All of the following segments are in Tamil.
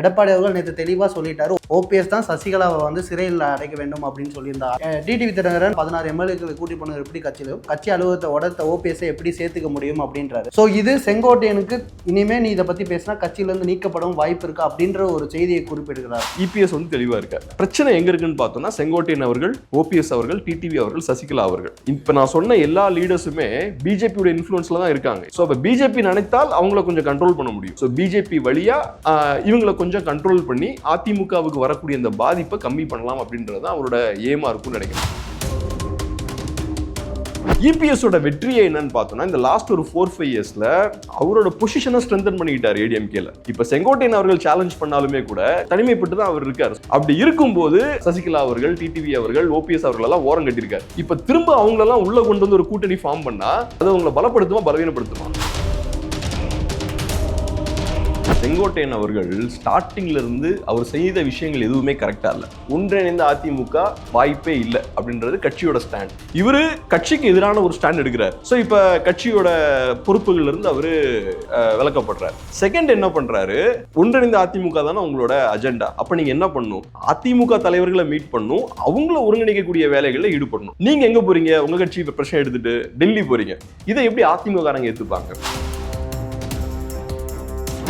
எடப்பாடி அவர்கள் நேற்று தெளிவாக சொல்லிட்டாரு. ஓபிஎஸ் தான் சசிகலாவை வந்து சிறையில் அடைக்க வேண்டும் அப்படின்னு சொல்லியிருந்தார். டிடிவி தினகரன் பதினாறு எம்எல்ஏக்களை கூட்டி போனது எப்படி கட்சியிலும் கட்சி அலுவலகத்தை உடத்த ஓபிஎஸ்ஸை எப்படி சேர்த்துக்க முடியும் அப்படின்றாரு. ஸோ இது செங்கோட்டையனுக்கு இனிமே நீ இதை பற்றி பேசினா கட்சியிலேருந்து நீக்கப்படும் வாய்ப்பு இருக்கு அப்படின்ற ஒரு செய்தியை குறிப்பிடுகிறார். இபிஎஸ் வந்து தெளிவா இருக்காரு. பிரச்சனை எங்க இருக்குன்னு பார்த்தோம்னா செங்கோட்டையன் அவர்கள் ஓபிஎஸ் அவர்கள் டிடிவி அவர்கள் சசிகலா அவர்கள். இப்ப நான் சொன்ன எல்லா லீடர்ஸுமே பிஜேபியோட இன்ஃபுளுன்ஸ்ல தான் இருக்காங்க. ஸோ அப்ப பிஜேபி நினைத்தால் அவங்கள கொஞ்சம் கண்ட்ரோல் பண்ண முடியும். ஸோ பிஜேபி வழியா இவங்களை கொஞ்சம் கண்ட்ரோல் பண்ணி அதிமுகவுக்கு வரக்கூடிய இந்த பாதிப்பை கம்மி பண்ணலாம் அப்படின்றது தான் அவரோட ஏமா இருக்கும்னு நினைக்கிறேன். இபிஎஸோட வெற்றியை என்னன்னு பார்த்தோம்னா இந்த லாஸ்ட் ஒரு ஃபோர் ஃபைவ் இயர்ஸில் அவரோட பொசிஷனை ஸ்ட்ரென்தன் பண்ணிக்கிட்டார் ஏடிஎம்கேல இப்போ செங்கோட்டையன் அவர்கள் சேலஞ்ச் பண்ணாலுமே கூட தனிமைப்பட்டு தான் அவர் இருக்கார். அப்படி இருக்கும்போது சசிகலா அவர்கள் டிடிவி அவர்கள் ஓபிஎஸ் அவர்கள் எல்லாம் ஓரம் கட்டியிருக்காரு. இப்போ திரும்ப அவங்களெல்லாம் உள்ள கொண்டு வந்து ஒரு கூட்டணி ஃபார்ம் பண்ணா அது அவங்களை பலப்படுத்துமா பலவீனப்படுத்துமா? செங்கோட்டையன் அவர்கள் ஸ்டார்டிங்ல இருந்து அவர் செய்த விஷயங்கள் எதுவுமே கரெக்டா இல்ல. ஒன்றிணைந்த அதிமுக வாய்ப்பே இல்லை அப்படின்றது கட்சியோட ஸ்டாண்ட் இவரு கட்சிக்கு எதிரான ஒரு ஸ்டாண்ட் எடுக்கிறார். ஸோ இப்ப கட்சியோட பொறுப்புகள்ல இருந்து அவரு விளக்கப்படுறார். செகண்ட் என்ன பண்றாரு? ஒன்றிணைந்த அதிமுக தானே உங்களோட அஜெண்டா அப்ப நீங்க என்ன பண்ணும்? அதிமுக தலைவர்களை மீட் பண்ணும். அவங்கள ஒருங்கிணைக்கக்கூடிய வேலைகளில் ஈடுபடணும். நீங்க எங்க போறீங்க? உங்க கட்சி பிரச்சனை எடுத்துட்டு டெல்லி போறீங்க. இதை எப்படி அதிமுக காரங்க ஏத்துப்பாங்க?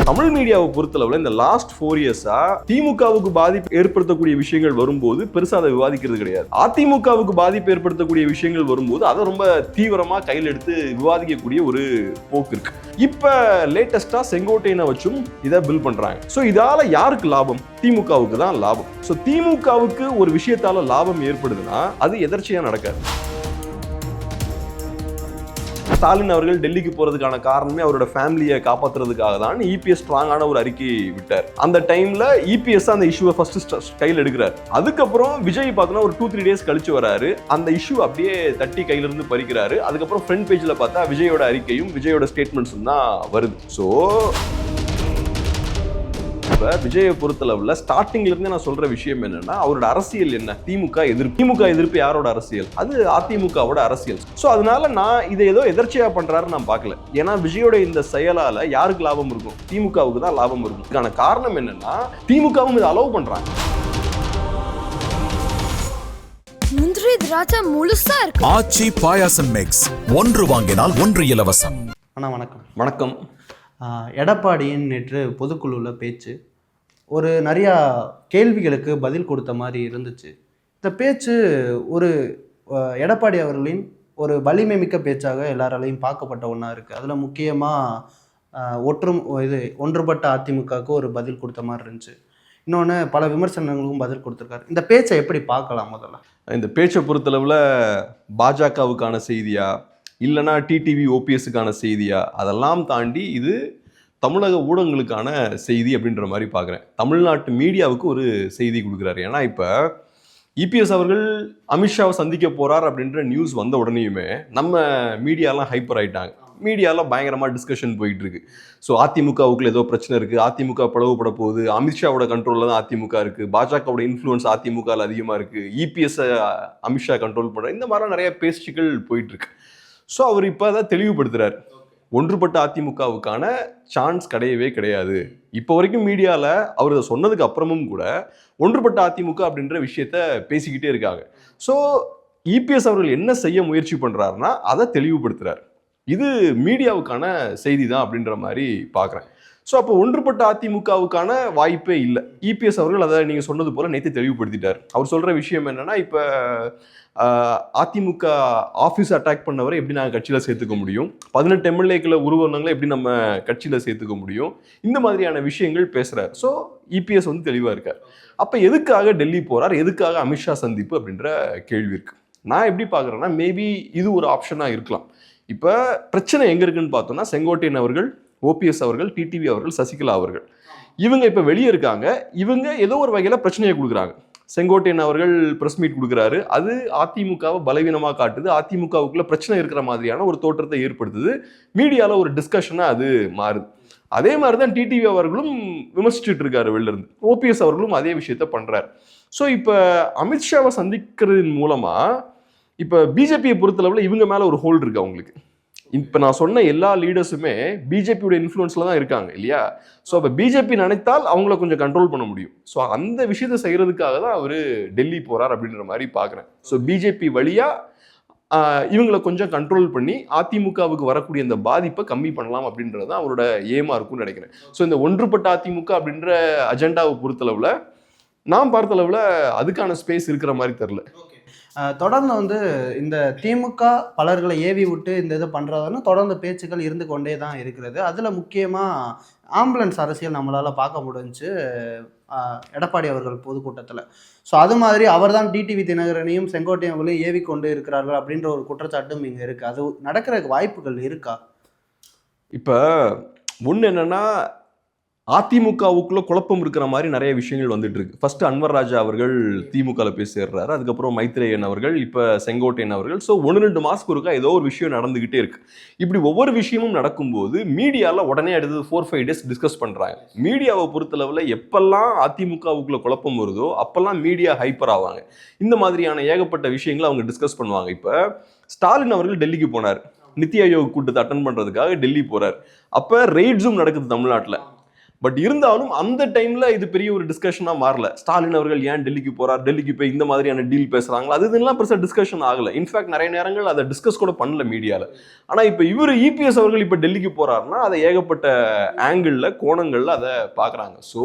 தமிழ் மீடியாவை பொறுத்தளவில் இந்த லாஸ்ட் ஃபோர் இயர்ஸா திமுகவுக்கு பாதிப்பு ஏற்படுத்தக்கூடிய விஷயங்கள் வரும்போது பெருசா அதை விவாதிக்கிறது கிடையாது. அதிமுகவுக்கு பாதிப்பு ஏற்படுத்தக்கூடிய விஷயங்கள் வரும்போது அதை ரொம்ப தீவிரமா கையில் எடுத்து விவாதிக்கக்கூடிய ஒரு போக்கு இருக்கு. இப்ப லேட்டஸ்டா செங்கோட்டையனை வச்சும் இதை பில் பண்றாங்க. ஸோ இதால யாருக்கு லாபம்? திமுகவுக்கு தான் லாபம். ஸோ திமுகவுக்கு ஒரு விஷயத்தால லாபம் ஏற்படுதுன்னா அது எதர்ச்சியா நடக்காது. ஸ்டாலின் அவர்கள் டெல்லிக்கு போறதுக்கான காரணமே அவரோட ஃபேமிலியை காப்பாத்துறதுக்காக தான் இபிஎஸ் ஸ்ட்ராங்கான ஒரு அறிக்கை விட்டார். அந்த டைம்ல இபிஎஸ் அந்த இஷ்யூவை ஃபர்ஸ்ட் கையில் எடுக்கிறார். அதுக்கப்புறம் விஜய் பார்த்தோன்னா ஒரு டூ த்ரீ டேஸ் கழிச்சு வராரு. அந்த இஷ்யூ அப்படியே தட்டி கையில இருந்து பறிக்கிறாரு. அதுக்கப்புறம் ஃப்ரண்ட் பேஜ்ல பார்த்தா விஜயோட அறிக்கையும் விஜயோட ஸ்டேட்மெண்ட்ஸும் தான் வருது. ஸோ இப்ப விஜயை பொறுத்தளவுல ஸ்டார்டிங்ல இருந்து நான் சொல்ற விஷயம் என்னன்னா அவரோட அரசியல் என்ன? திமுக எதிர்ப்பு. திமுக எதிர்ப்பு யாரோட அரசியல்? அது அதிமுகவோட அரசியல். சோ அதனால நான் இதை ஏதோ எதர்ச்சியா பண்றாரு நான் பார்க்கல. ஏன்னா விஜயோட இந்த செயலால யாருக்கு லாபம் இருக்கும்? திமுகவுக்கு தான் லாபம் இருக்கும். இதுக்கான காரணம் என்னன்னா திமுகவும் இதை அலோவ் பண்றாங்க. முந்திரி திராட்சை முழுசா இருக்கு. ஆச்சி பாயாசம் மிக்ஸ் ஒன்று வாங்கினால் ஒன்று இலவசம். அண்ணா வணக்கம். வணக்கம். எடப்பாடியின் நேற்று பொதுக்குழுவில் பேச்சு ஒரு நிறையா கேள்விகளுக்கு பதில் கொடுத்த மாதிரி இருந்துச்சு. இந்த பேச்சு ஒரு எடப்பாடி அவர்களின் ஒரு வலிமை மிக்க பேச்சாக எல்லாராலையும் பார்க்கப்பட்ட ஒன்றா இருக்குது அதில் முக்கியமாக ஒற்றும் இது ஒன்றுபட்ட அதிமுகவுக்கு ஒரு பதில் கொடுத்த மாதிரி இருந்துச்சு. இன்னொன்று பல விமர்சனங்களுக்கும் பதில் கொடுத்துருக்காரு. இந்த பேச்சை எப்படி பார்க்கலாம் முதல்ல? இந்த பேச்சை பொறுத்தளவில் பாஜகவுக்கான செய்தியாக இல்லைனா டிடிவி ஓபிஎஸ்க்கான செய்தியா? அதெல்லாம் தாண்டி இது தமிழக ஊடகங்களுக்கான செய்தி அப்படின்ற மாதிரி பார்க்குறேன். தமிழ்நாட்டு மீடியாவுக்கு ஒரு செய்தி கொடுக்குறாரு. ஏன்னா இப்போ இபிஎஸ் அவர்கள் அமித்ஷாவை சந்திக்க போகிறார் அப்படின்ற நியூஸ் வந்த உடனேயுமே நம்ம மீடியாலாம் ஹைப்பர் ஆயிட்டாங்க. மீடியாலாம் பயங்கரமாக டிஸ்கஷன் போயிட்டு இருக்கு ஸோ அதிமுகவுக்குள்ள ஏதோ பிரச்சனை இருக்குது அதிமுக பிளவுபட போகுது. அமித்ஷாவோட கண்ட்ரோலில் தான் அதிமுக இருக்கு. பாஜகவோட இன்ஃப்ளூயன்ஸ் அதிமுகவில் அதிகமாக இருக்குது இபிஎஸ் அமித்ஷா கண்ட்ரோல் பண்ணுற இந்த மாதிரிலாம் நிறைய பேச்சுக்கள் போயிட்டுருக்கு. ஸோ அவர் இப்போ அதை தெளிவுபடுத்துகிறார் ஒன்றுபட்ட அதிமுகவுக்கான சான்ஸ் கிடையவே கிடையாது. இப்போ வரைக்கும் மீடியாவில் அவர் அதை சொன்னதுக்கு அப்புறமும் கூட ஒன்றுபட்ட அதிமுக அப்படின்ற விஷயத்த பேசிக்கிட்டே இருக்காங்க. ஸோ இபிஎஸ் அவர்கள் என்ன செய்ய முயற்சி பண்ணுறாருன்னா அதை தெளிவுபடுத்துகிறார் இது மீடியாவுக்கான செய்தி தான் அப்படின்ற மாதிரி பார்க்குறேன். ஸோ அப்போ ஒன்றுபட்ட அதிமுகவுக்கான வாய்ப்பே இல்லை. இபிஎஸ் அவர்கள் அதை நீங்கள் சொன்னது போல் நேற்று தெளிவுபடுத்திட்டார். அவர் சொல்கிற விஷயம் என்னென்னா இப்போ அதிமுக ஆஃபீஸ் அட்டாக் பண்ணவரை எப்படி நாங்கள் கட்சியில் சேர்த்துக்க முடியும்? பதினெட்டு எம்எல்ஏக்களை உருவனங்களை எப்படி நம்ம கட்சியில் சேர்த்துக்க முடியும்? இந்த மாதிரியான விஷயங்கள் பேசுகிறார் ஸோ இபிஎஸ் வந்து தெளிவாக இருக்கார். அப்போ எதுக்காக டெல்லி போகிறார் எதுக்காக அமித்ஷா சந்திப்பு அப்படின்ற கேள்வி இருக்குது நான் எப்படி பார்க்குறேன்னா மேபி இது ஒரு ஆப்ஷனாக இருக்கலாம். இப்போ பிரச்சனை எங்கே இருக்குன்னு பார்த்தோம்னா செங்கோட்டையன் அவர்கள் ஓபிஎஸ் அவர்கள் டிடிவி அவர்கள் சசிகலா அவர்கள். இவங்க இப்போ வெளியே இருக்காங்க. இவங்க ஏதோ ஒரு வகையில் பிரச்சனையை கொடுக்குறாங்க. செங்கோட்டையன் அவர்கள் ப்ரெஸ் மீட் கொடுக்குறாரு. அது அதிமுகவை பலவீனமாக காட்டுது. அதிமுகவுக்குள்ள பிரச்சனை இருக்கிற மாதிரியான ஒரு தோற்றத்தை ஏற்படுத்துது. மீடியாவில் ஒரு டிஸ்கஷனாக அது மாறுது. அதே மாதிரி தான் டிடிவி அவர்களும் விமர்சிச்சுட்டு இருக்காரு வெளிலிருந்து ஓபிஎஸ் அவர்களும் அதே விஷயத்த பண்ணுறாரு ஸோ இப்போ அமித்ஷாவை சந்திக்கிறதன் மூலமாக இப்போ பிஜேபியை பொறுத்தளவில் இவங்க மேலே ஒரு ஹோல்டு இருக்கு அவங்களுக்கு. இப்போ நான் சொன்ன எல்லா லீடர்ஸுமே பிஜேபியோட இன்ஃப்ளூயன்ஸில் தான் இருக்காங்க இல்லையா? ஸோ அப்போ பிஜேபி நினைத்தால் அவங்கள கொஞ்சம் கண்ட்ரோல் பண்ண முடியும். ஸோ அந்த விஷயத்தை செய்கிறதுக்காக தான் அவர் டெல்லி போகிறார் அப்படின்ற மாதிரி பார்க்குறேன். ஸோ பிஜேபி வழியாக இவங்களை கொஞ்சம் கண்ட்ரோல் பண்ணி அதிமுகவுக்கு வரக்கூடிய இந்த பாதிப்பை கம்மி பண்ணலாம் அப்படின்றது தான் அவரோட ஏமா இருக்கும்னு நினைக்கிறேன். ஸோ இந்த ஒன்றுபட்ட அதிமுக அப்படின்ற அஜெண்டாவை பொறுத்தளவில் நான் பார்த்தளவில் அதுக்கான ஸ்பேஸ் இருக்கிற மாதிரி தெரில தொடர்ந்து வந்து இந்த திமுக பலர்களை ஏவி விட்டு இந்த இது பண்ணுறதுன்னு தொடர்ந்து பேச்சுக்கள் இருந்து கொண்டே தான் இருக்கிறது. அதில் முக்கியமாக ஆம்புலன்ஸ் அரசியல் நம்மளால் பார்க்க முடிஞ்சு எடப்பாடி அவர்கள் பொதுக்கூட்டத்தில். ஸோ அது மாதிரி அவர் தான் டிடிவி தினகரனையும் செங்கோட்டையும் அவர்களையும் ஏவி கொண்டு இருக்கிறார்கள் அப்படின்ற ஒரு குற்றச்சாட்டும் இங்கே இருக்குது அது நடக்கிறதுக்கு வாய்ப்புகள் இருக்கா? இப்போ முன் என்னன்னா அதிமுகவுக்குள்ள குழப்பம் இருக்கிற மாதிரி நிறைய விஷயங்கள் வந்துட்டு இருக்கு. ஃபர்ஸ்ட் அன்வர் ராஜா அவர்கள் திமுகவில் போய் சேர்றாரு. அதுக்கப்புறம் மைத்ரேயன் அவர்கள் இப்போ செங்கோட்டையன் அவர்கள். ஸோ ஒன்று ரெண்டு மாசத்துக்கு ஒருக்கா ஏதோ ஒரு விஷயம் நடந்துகிட்டே இருக்கு. இப்படி ஒவ்வொரு விஷயமும் நடக்கும்போது மீடியாவில் உடனே அடுத்தது ஃபோர் ஃபைவ் டேஸ் டிஸ்கஸ் பண்ணுறாங்க மீடியாவை பொறுத்தளவில் எப்பெல்லாம் அதிமுகவுக்குள்ள குழப்பம் வருதோ அப்பெல்லாம் மீடியா ஹைப்பர் ஆவாங்க. இந்த மாதிரியான ஏகப்பட்ட விஷயங்களை அவங்க டிஸ்கஸ் பண்ணுவாங்க. இப்போ ஸ்டாலின் அவர்கள் டெல்லிக்கு போனார். நித்தி ஆயோக் கூட்டத்தை அட்டன் பண்ணுறதுக்காக டெல்லி போகிறார் அப்போ ரெய்ட்ஸும் நடக்குது தமிழ்நாட்டில். பட் இருந்தாலும் அந்த டைம்ல இது பெரிய ஒரு டிஸ்கஷனா மாறல. ஸ்டாலின் அவர்கள் ஏன் டெல்லிக்கு போறார்? டெல்லிக்கு போய் இந்த மாதிரியான டீல் பேசுறாங்களா? அது இதெல்லாம் பெருசாக டிஸ்கஷன் ஆகல. இன்ஃபேக்ட் நிறைய நேரங்கள் அதை டிஸ்கஸ் கூட பண்ணல மீடியால ஆனா இப்போ இவர் இபிஎஸ் அவர்கள் இப்போ டெல்லிக்கு போறாருன்னா அதை ஏகப்பட்ட ஆங்கிள் கோணங்கள்ல அதை பாக்குறாங்க ஸோ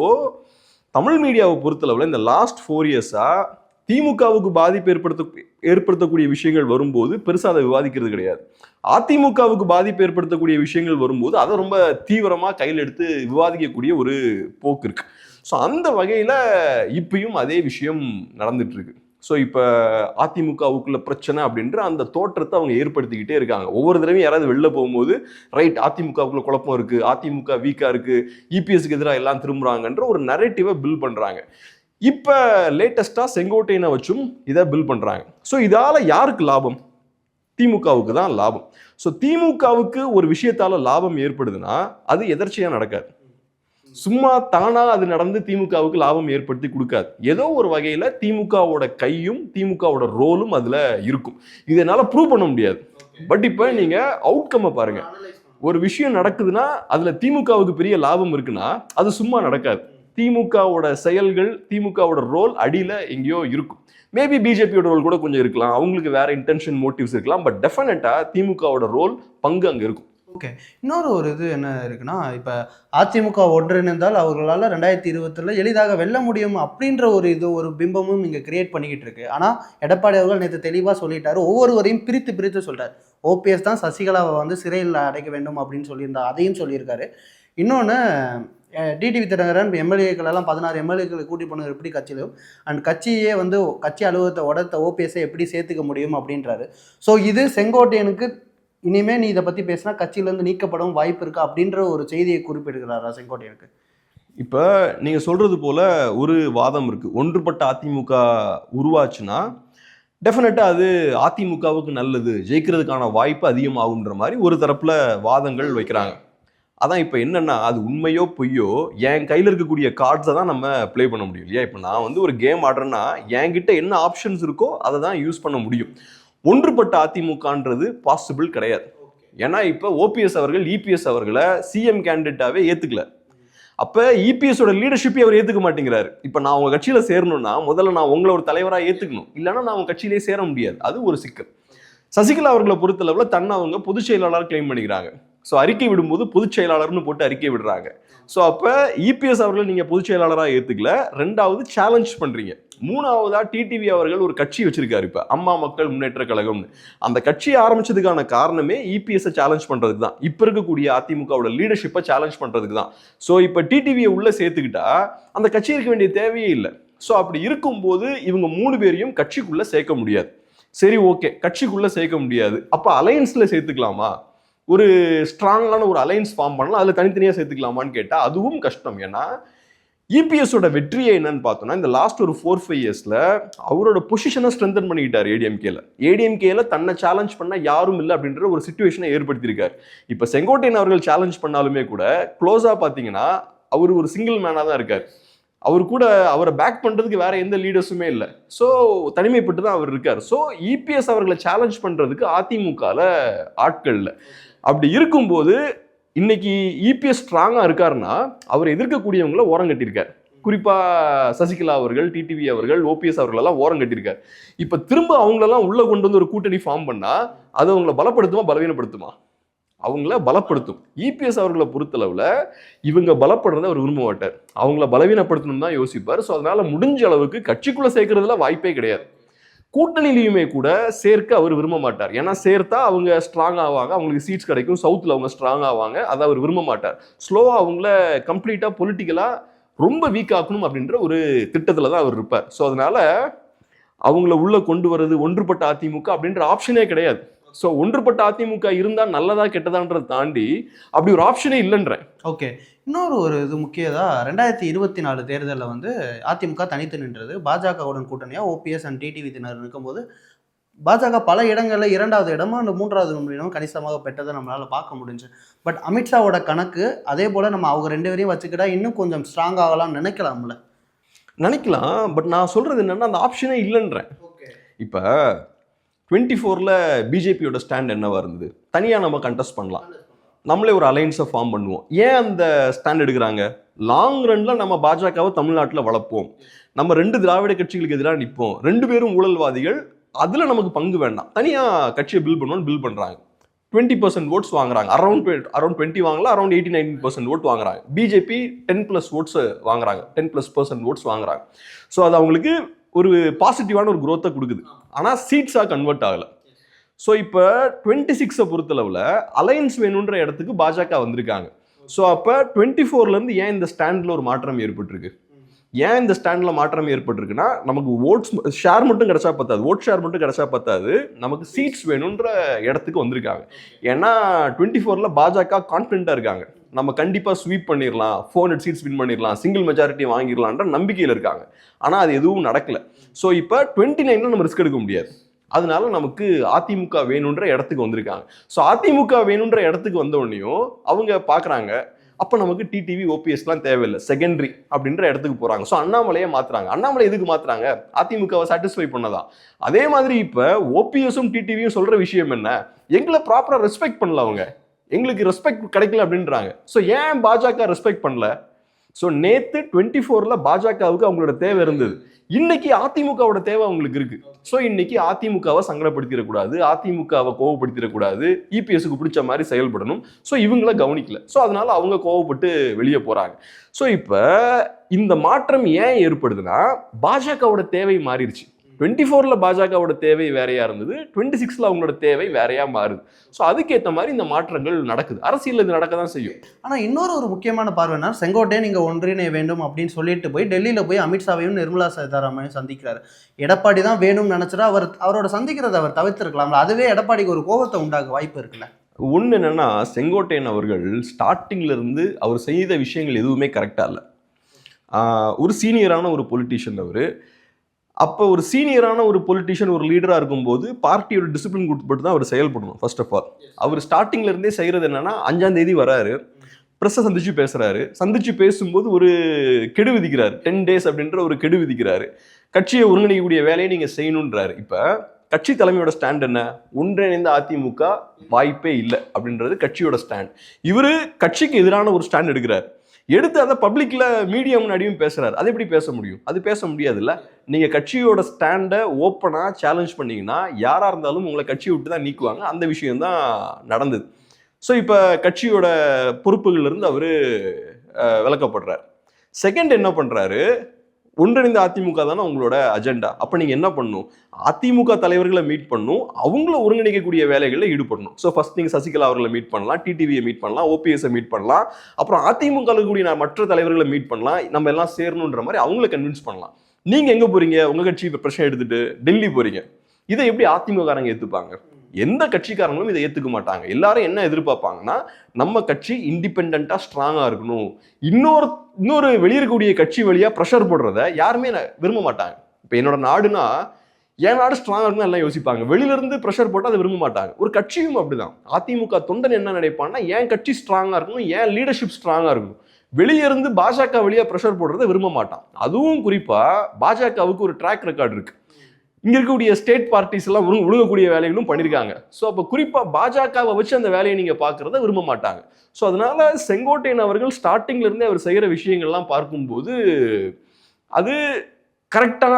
தமிழ் மீடியாவை பொறுத்தளவில் இந்த லாஸ்ட் ஃபோர் இயர்ஸாக திமுகவுக்கு பாதிப்பு ஏற்படுத்த ஏற்படுத்தக்கூடிய விஷயங்கள் வரும்போது பெருசாக அதை விவாதிக்கிறது கிடையாது. அதிமுகவுக்கு பாதிப்பு ஏற்படுத்தக்கூடிய விஷயங்கள் வரும்போது அதை ரொம்ப தீவிரமாக கையில் எடுத்து விவாதிக்கக்கூடிய ஒரு போக்கு இருக்கு. ஸோ அந்த வகையில் இப்பயும் அதே விஷயம் நடந்துட்டு இருக்கு ஸோ இப்போ அதிமுகவுக்குள்ள பிரச்சனை அப்படின்ற அந்த தோற்றத்தை அவங்க ஏற்படுத்திக்கிட்டே இருக்காங்க. ஒவ்வொரு தடவையும் யாராவது வெளில போகும்போது ரைட் அதிமுகவுக்குள்ள குழப்பம் இருக்குது அதிமுக வீக்காக இருக்குது இபிஎஸ்க்கு எதிராக எல்லாம் திரும்புகிறாங்கன்ற ஒரு நரேட்டிவை பில் பண்ணுறாங்க இப்போ லேட்டஸ்டா செங்கோட்டையனை வச்சும் இதை பில் பண்றாங்க. ஸோ இதால யாருக்கு லாபம்? திமுகவுக்கு தான் லாபம். ஸோ திமுகவுக்கு ஒரு விஷயத்தால லாபம் ஏற்படுதுன்னா அது எதர்ச்சியா நடக்காது. சும்மா தானா அது நடந்து திமுகவுக்கு லாபம் ஏற்படுத்தி கொடுக்காது. ஏதோ ஒரு வகையில திமுகவோட கையும் திமுகவோட ரோலும் அதுல இருக்கும். இது என்னால ப்ரூவ் பண்ண முடியாது. பட் இப்போ நீங்க அவுட்கம்மை பாருங்க. ஒரு விஷயம் நடக்குதுன்னா அதுல திமுகவுக்கு பெரிய லாபம் இருக்குன்னா அது சும்மா நடக்காது. திமுகவோட செயல்கள் திமுகவோட ரோல் அடியில் எங்கேயோ இருக்கும். மேபி பிஜேபியோட ரோல் கூட கொஞ்சம் இருக்கலாம். அவங்களுக்கு வேற இன்டென்ஷன் மோட்டிவ்ஸ் இருக்கலாம். பட் டெஃபினட்டாக திமுகவோட ரோல் பங்கு அங்கே இருக்கும். ஓகே இன்னொரு ஒரு இது என்ன இருக்குன்னா இப்போ அதிமுக ஒன்றிணைந்தால் அவர்களால் ரெண்டாயிரத்தி இருபத்தில் எளிதாக வெல்ல முடியும் அப்படின்ற ஒரு இது ஒரு பிம்பமும் இங்கே கிரியேட் பண்ணிக்கிட்டு இருக்கு. ஆனால் எடப்பாடி அவர்கள் நேற்று தெளிவாக சொல்லிட்டாரு. ஒவ்வொருவரையும் பிரித்து பிரித்து சொல்கிறார் ஓபிஎஸ் தான் சசிகலாவை வந்து சிறையில் அடைக்க வேண்டும் அப்படின்னு சொல்லியிருந்தா அதையும் சொல்லியிருக்காரு. இன்னொன்று டிடிவி தினகரன் எம்எல்ஏக்கள் எல்லாம் பதினாறு எம்எல்ஏக்களை கூட்டி போனது எப்படி கட்சியிலும் அண்ட் கட்சியே வந்து கட்சி அலுவலகத்தை உடத்த ஓபிஎஸ்ஐ எப்படி சேர்த்துக்க முடியும் அப்படின்றாரு. ஸோ இது செங்கோட்டையனுக்கு இனிமே நீ இதை பற்றி பேசினா கட்சியிலேருந்து நீக்கப்படும் வாய்ப்பு இருக்கா அப்படின்ற ஒரு செய்தியை குறிப்பிடுகிறாரா செங்கோட்டையனுக்கு? இப்போ நீங்கள் சொல்கிறது போல ஒரு வாதம் இருக்குது ஒன்றுபட்ட அதிமுக உருவாச்சுன்னா டெஃபினட்டாக அது அதிமுகவுக்கு நல்லது. ஜெயிக்கிறதுக்கான வாய்ப்பு அதிகமாகுன்ற மாதிரி ஒரு தரப்பில் வாதங்கள் வைக்கிறாங்க. அதான் இப்போ என்னென்னா அது உண்மையோ பொய்யோ என் கையில் இருக்கக்கூடிய கார்ட்ஸை தான் நம்ம ப்ளே பண்ண முடியும் இல்லையா? இப்போ நான் வந்து ஒரு கேம் ஆடுறேன்னா என்கிட்ட என்ன ஆப்ஷன்ஸ் இருக்கோ அதை தான் யூஸ் பண்ண முடியும். ஒன்றுபட்ட அதிமுகன்றது பாசிபிள் கிடையாது. ஏன்னா இப்போ ஓபிஎஸ் அவர்கள் இபிஎஸ் அவர்களை சிஎம் கேண்டிடேட்டாகவே ஏற்றுக்கல அப்போ இபிஎஸோட லீடர்ஷிப்பை அவர் ஏற்றுக்க மாட்டேங்கிறாரு. இப்போ நான் உங்கள் கட்சியில் சேரணும்னா முதல்ல நான் உங்களை ஒரு தலைவராக ஏற்றுக்கணும் இல்லைன்னா நான் உங்கள் கட்சியிலேயே சேர முடியாது. அது ஒரு சிக்கல். சசிகலா அவர்களை பொறுத்தளவில் தன்னை அவங்க பொதுச் செயலாளர் கிளைம் பண்ணிக்கிறாங்க. ஸோ அறிக்கை விடும்போது பொதுச் செயலாளர்னு போட்டு அறிக்கை விடுறாங்க. ஸோ அப்போ இபிஎஸ் அவர்கள் நீங்கள் பொதுச் செயலாளராக ஏற்றுக்கல ரெண்டாவது சேலஞ்ச் பண்ணுறீங்க மூணாவதா டிடிவி அவர்கள் ஒரு கட்சி வச்சிருக்காரு இப்போ. அம்மா மக்கள் முன்னேற்ற கழகம்னு. அந்த கட்சியை ஆரம்பிச்சதுக்கான காரணமே இபிஎஸ்ஸை சேலஞ்ச் பண்ணுறதுக்கு தான் இப்போ இருக்கக்கூடிய அதிமுகவோட லீடர்ஷிப்பை சேலஞ்ச் பண்ணுறதுக்கு தான் ஸோ இப்போ டிடிவியை உள்ளே சேர்த்துக்கிட்டா அந்த கட்சி இருக்க வேண்டிய தேவையே இல்லை. ஸோ அப்படி இருக்கும்போது இவங்க மூணு பேரையும் கட்சிக்குள்ளே சேர்க்க முடியாது. சரி ஓகே கட்சிக்குள்ளே சேர்க்க முடியாது. அப்போ அலையன்ஸில் சேர்த்துக்கலாமா? ஒரு ஸ்ட்ராங்கான ஒரு அலைன்ஸ் ஃபார்ம் பண்ணலாம். அதில் தனித்தனியாக சேர்த்துக்கலாமான்னு கேட்டால் அதுவும் கஷ்டம். ஏன்னா இபிஎஸோட வெற்றியை என்னன்னு பார்த்தோம்னா இந்த லாஸ்ட் ஒரு ஃபோர் ஃபைவ் இயர்ஸில் அவரோட பொசிஷனை ஸ்ட்ரென்தன் பண்ணிக்கிட்டார் ஏடிஎம்கேல ஏடிஎம்கேல தன்னை சேலஞ்ச் பண்ண யாரும் இல்லை அப்படின்ற ஒரு சுச்சுவேஷனை ஏற்படுத்தியிருக்கார். இப்போ செங்கோட்டையன் அவர்கள் சேலஞ்ச் பண்ணாலுமே கூட க்ளோஸாக பார்த்தீங்கன்னா அவர் ஒரு சிங்கிள் மேனாக தான் இருக்கார். அவர் கூட அவரை பேக் பண்ணுறதுக்கு வேற எந்த லீடர்ஸுமே இல்லை. ஸோ தனிமைப்பட்டு தான் அவர் இருக்கார். ஸோ இபிஎஸ் அவர்களை சேலஞ்ச் பண்ணுறதுக்கு அதிமுகவில் ஆட்கள் இல்லை. அப்படி இருக்கும்போது இன்னைக்கு இபிஎஸ் ஸ்ட்ராங்காக இருக்காருன்னா அவர் எதிர்க்கக்கூடியவங்கள ஓரம் கட்டியிருக்கார். குறிப்பாக சசிகலா அவர்கள் டிடிவி அவர்கள் ஓபிஎஸ் அவர்களெல்லாம் ஓரம் கட்டியிருக்கார். இப்போ திரும்ப அவங்களெல்லாம் உள்ளே கொண்டு வந்து ஒரு கூட்டணி ஃபார்ம் பண்ணால் அது அவங்கள பலப்படுத்துமா பலவீனப்படுத்துமா? அவங்கள பலப்படுத்தும். இபிஎஸ் அவர்களை பொறுத்தளவில் இவங்க பலப்படுறத அவர் விரும்ப மாட்டார். அவங்கள பலவீனப்படுத்தணும் தான் யோசிப்பார். ஸோ அதனால் முடிஞ்ச அளவுக்கு கட்சிக்குள்ளே சேர்க்கறதுல வாய்ப்பே கிடையாது. கூட்டணிலையுமே கூட சேர்க்க அவர் விரும்ப மாட்டார். ஏன்னா சேர்த்தா அவங்க ஸ்ட்ராங் ஆவாங்க. அவங்களுக்கு சீட்ஸ் கிடைக்கும். சவுத்தில் அவங்க ஸ்ட்ராங் ஆவாங்க. அதை அவர் விரும்ப மாட்டார். ஸ்லோவாக அவங்கள கம்ப்ளீட்டாக பொலிட்டிக்கலாக ரொம்ப வீக் ஆக்கணும் அப்படின்ற ஒரு திட்டத்தில் தான் அவர் இருப்பார். ஸோ அதனால அவங்கள உள்ளே கொண்டு வர்றது ஒன்றுபட்ட அதிமுக அப்படின்ற ஆப்ஷனே கிடையாது. ஸோ ஒன்றுபட்ட அதிமுக இருந்தால் நல்லதா கெட்டதான்றதை தாண்டி அப்படி ஒரு ஆப்ஷனே இல்லைன்றேன் ஓகே இன்னொரு ஒரு இது முக்கியதா ரெண்டாயிரத்தி இருபத்தி நாலு தேர்தலில் வந்து அதிமுக தனித்து நின்றது. பாஜகவுடன் கூட்டணியாக ஓபிஎஸ் அண்ட் டிடிவி தினர் இருக்கும்போது பாஜக பல இடங்களில் இரண்டாவது இடமும் அந்த மூன்றாவது இடமும் கணிசமாக பெற்றதை நம்மளால பார்க்க முடிஞ்சு. பட் அமித்ஷாவோட கணக்கு அதே போல நம்ம அவங்க ரெண்டு பேரையும் வச்சுக்கிட்டா இன்னும் கொஞ்சம் ஸ்ட்ராங் ஆகலாம்னு நினைக்கலாம்ல? நினைக்கலாம். பட் நான் சொல்றது என்னன்னா அந்த ஆப்ஷனே இல்லைன்றேன் இப்போ டுவெண்ட்டி ஃபோரில் பிஜேபியோட ஸ்டாண்ட் என்னவாக இருந்தது? தனியாக நம்ம கண்டெஸ்ட் பண்ணலாம். நம்மளே ஒரு அலைன்ஸை ஃபார்ம் பண்ணுவோம். ஏன் அந்த ஸ்டாண்ட் எடுக்கிறாங்க? லாங் ரன்ல நம்ம பாஜகவை தமிழ்நாட்டில் வளர்ப்போம். நம்ம ரெண்டு திராவிட கட்சிகளுக்கு எதிராக நிற்போம். ரெண்டு பேரும் ஊழல்வாதிகள். அதில் நமக்கு பங்கு வேண்டாம். தனியாக கட்சியை பில் பண்ணுவோம்னு பில் பண்ணுறாங்க டுவெண்ட்டி பர்சன்ட் ஓட்ஸ் வாங்குறாங்க. அரௌண்ட் அரௌண்ட் டுவெண்ட்டி வாங்கலாம் around eighty nine percent vote வாங்குறாங்க. பிஜேபி டென் ப்ளஸ் ஓட்ஸ் வாங்குறாங்க. டென் ப்ளஸ் பர்சன்ட் ஓட்ஸ் வாங்குறாங்க. ஸோ அது அவங்களுக்கு ஒரு பாசிட்டிவான ஒரு குரோத்தை கொடுக்குது. ஆனால் சீட்ஸாக கன்வெர்ட் ஆகலை. ஸோ இப்போ டுவெண்ட்டி சிக்ஸை பொறுத்தளவில் அலையன்ஸ் வேணுன்ற இடத்துக்கு பாஜக வந்திருக்காங்க. ஸோ அப்போ டுவெண்ட்டி ஃபோர்லேருந்து ஏன் இந்த ஸ்டாண்டில் ஒரு மாற்றம் ஏற்பட்டிருக்கு? ஏன் இந்த ஸ்டாண்டில் மாற்றம் ஏற்பட்டிருக்குன்னா நமக்கு ஓட்ஸ் ஷேர் மட்டும் கிடைச்சா பத்தாது. ஓட் ஷேர் மட்டும் கிடைச்சா பத்தாது. நமக்கு சீட்ஸ் வேணுன்ற இடத்துக்கு வந்திருக்காங்க. ஏன்னா டுவெண்ட்டி ஃபோரில் பாஜக கான்ஃபிடண்ட்டாக இருக்காங்க. நம்ம கண்டிப்பாக ஸ்வீப் பண்ணிடலாம் ஃபோர் ஹண்ட்ரட் சீட்ஸ் வின் பண்ணிடலாம் சிங்கிள் மெஜாரிட்டி வாங்கிடலான்ற நம்பிக்கையில் இருக்காங்க. ஆனால் அது எதுவும் நடக்கலை. ஸோ இப்போ டுவெண்ட்டி நைனில் நம்ம ரிஸ்க் எடுக்க முடியாது. அதனால நமக்கு அதிமுக வேணுன்ற இடத்துக்கு வந்திருக்காங்க. ஸோ அதிமுக வேணுன்ற இடத்துக்கு வந்தோடனையும் அவங்க பார்க்குறாங்க அப்போ நமக்கு டிடிவி ஓபிஎஸ்லாம் தேவையில்லை. செகண்டரி அப்படின்ற இடத்துக்கு போகிறாங்க ஸோ அண்ணாமலையை மாற்றுறாங்க அண்ணாமலை எதுக்கு மாற்றுறாங்க அதிமுகவை சாட்டிஸ்ஃபை பண்ணதா? அதே மாதிரி இப்போ ஓபிஎஸும் டிடிவியும் சொல்கிற விஷயம் என்ன? எங்களை ப்ராப்பராக ரெஸ்பெக்ட் பண்ணல அவங்க. எங்களுக்கு ரெஸ்பெக்ட் கிடைக்கல அப்படின்றாங்க. ஸோ ஏன் பாஜக ரெஸ்பெக்ட் பண்ணல? ஸோ நேற்று டுவெண்ட்டி ஃபோரில் பாஜகவுக்கு அவங்களோட தேவை இருந்தது. இன்னைக்கு அதிமுகவோட தேவை அவங்களுக்கு இருக்கு. ஸோ இன்னைக்கு அதிமுகவை சங்கடப்படுத்திடக்கூடாது அதிமுகவை கோவப்படுத்திடக்கூடாது இபிஎஸ்க்கு பிடிச்ச மாதிரி செயல்படணும். ஸோ இவங்கள கவனிக்கல. ஸோ அதனால அவங்க கோவப்பட்டு வெளியே போறாங்க. ஸோ இப்போ இந்த மாற்றம் ஏன் ஏற்படுதுன்னா பாஜகவோட தேவை மாறிடுச்சு. டுவெண்ட்டி ஃபோரில் பாஜகவோட தேவை வேறையா இருந்தது. டுவெண்ட்டி சிக்ஸில் அவங்களோட தேவை வேறையா மாறுது. ஸோ அதுக்கேற்ற மாதிரி இந்த மாற்றங்கள் நடக்குது. அரசியல் இது நடக்க தான் செய்யும். ஆனா இன்னொரு ஒரு முக்கியமான பார்வைனா செங்கோட்டையை நீங்க ஒன்றிணைய வேண்டும் அப்படின்னு சொல்லிட்டு போய் டெல்லியில போய் அமித்ஷாவையும் நிர்மலா சீதாராமனையும் சந்திக்கிறாரு. எடப்பாடி தான் வேணும்னு நினைச்சிட்டா அவர் அவரோட சந்திக்கிறதை அவர் தவிர்த்திருக்கலாம்ல அதுவே எடப்பாடிக்கு ஒரு கோபத்தை உண்டாக வாய்ப்பு இருக்குல்ல? ஒன்று என்னன்னா செங்கோட்டையன் அவர்கள் ஸ்டார்டிங்ல இருந்து அவர் செய்த விஷயங்கள் எதுவுமே கரெக்டாக இல்லை. ஒரு சீனியரான ஒரு பொலிட்டீஷியன் அவர் அப்போ ஒரு சீனியரான ஒரு பொலிட்டீஷியன் ஒரு லீடராக இருக்கும்போது பார்ட்டியோட டிசிப்ளின் கொடுத்துட்டு தான் அவர் செயல்படணும் ஃபர்ஸ்ட் ஆஃப் ஆல் அவர் ஸ்டார்டிங்ல இருந்தே செய்கிறது என்னன்னா அஞ்சாம் தேதி வராரு. ப்ரெஸ்ஸை சந்திச்சு பேசுறாரு. சந்திச்சு பேசும்போது ஒரு கெடு விதிக்கிறாரு. டென் டேஸ் அப்படின்ற ஒரு கெடு விதிக்கிறாரு. கட்சியை ஒருங்கிணைக்கக்கூடிய வேலையை நீங்க செய்யணுன்றாரு இப்போ கட்சி தலைமையோட ஸ்டாண்ட் என்ன? ஒன்றிணைந்த அதிமுக வாய்ப்பே இல்லை அப்படின்றது கட்சியோட ஸ்டாண்ட் இவரு கட்சிக்கு எதிரான ஒரு ஸ்டாண்ட் எடுக்கிறார். எடுத்து அதை பப்ளிக்கில் மீடியா முன்னாடியும் பேசுகிறார் அது எப்படி பேச முடியும்? அது பேச முடியாதுல்ல? நீங்கள் கட்சியோட ஸ்டாண்டை ஓப்பனாக சேலஞ்ச் பண்ணிங்கன்னா யாராக இருந்தாலும் உங்களை கட்சியை விட்டு தான் நீக்குவாங்க. அந்த விஷயம் தான் நடந்தது. ஸோ இப்போ கட்சியோட பொறுப்புகள்லேருந்து இருந்து விளக்கப்படுறார். செகண்ட் என்ன பண்ணுறாரு ஒன்றிணைந்த அதிமுக தானே உங்களோட அஜெண்டா அப்போ நீங்கள் என்ன பண்ணணும்? அதிமுக தலைவர்களை மீட் பண்ணணும். அவங்கள ஒருங்கிணைக்கக்கூடிய வேலைகளில் ஈடுபடணும். ஸோ ஃபஸ்ட் நீங்கள் சசிகலா அவர்களை மீட் பண்ணலாம். டிடிவியை மீட் பண்ணலாம். ஓபிஎஸ்ஸை மீட் பண்ணலாம். அப்புறம் அதிமுக கூடிய மற்ற தலைவர்களை மீட் பண்ணலாம். நம்ம எல்லாம் சேரணுன்ற மாதிரி அவங்கள கன்வின்ஸ் பண்ணலாம். நீங்கள் எங்கே போகிறீங்க உங்கள் கட்சி இப்போ பிரச்சனை எடுத்துட்டு டெல்லி போகிறீங்க இதை எப்படி அதிமுககாரங்க ஏற்றுப்பாங்க எந்த கட்சிக்காரங்களும் இதை ஏற்றுக்க மாட்டாங்க. எல்லாரும் என்ன எதிர்பார்ப்பாங்கன்னா நம்ம கட்சி இண்டிபெண்ட்டாக ஸ்ட்ராங்காக இருக்கணும். இன்னொரு இன்னொரு வெளியிருக்கக்கூடிய கட்சி வழியாக ப்ரெஷர் போடுறத யாருமே விரும்ப மாட்டாங்க. இப்போ என்னோட நாடுனா என் நாடு ஸ்ட்ராங்காக இருக்குன்னு எல்லாம் யோசிப்பாங்க. வெளியில இருந்து ப்ரெஷர் போட்டு அதை விரும்ப மாட்டாங்க. ஒரு கட்சியும் அப்படிதான். அதிமுக தொண்டன் என்ன நினைப்பான்னா என் கட்சி ஸ்ட்ராங்காக இருக்கணும் என் லீடர்ஷிப் ஸ்ட்ராங்காக இருக்கணும். வெளியே இருந்து பாஜக வழியாக ப்ரெஷர் போடுறத விரும்ப மாட்டான். அதுவும் குறிப்பாக பாஜகவுக்கு ஒரு ட்ராக் ரெக்கார்டு இருக்குது இங்கே இருக்கக்கூடிய ஸ்டேட் பார்ட்டிஸ் எல்லாம் ஒழுங்கு ஒழுங்கக்கூடிய வேலைகளும் பண்ணியிருக்காங்க ஸோ அப்போ குறிப்பாக பாஜகவை வச்சு அந்த வேலையை நீங்கள் பார்க்குறத விரும்ப மாட்டாங்க. ஸோ அதனால செங்கோட்டையன் அவர்கள் ஸ்டார்டிங்லேருந்தே அவர் செய்கிற விஷயங்கள்லாம் பார்க்கும்போது அது கரெக்டான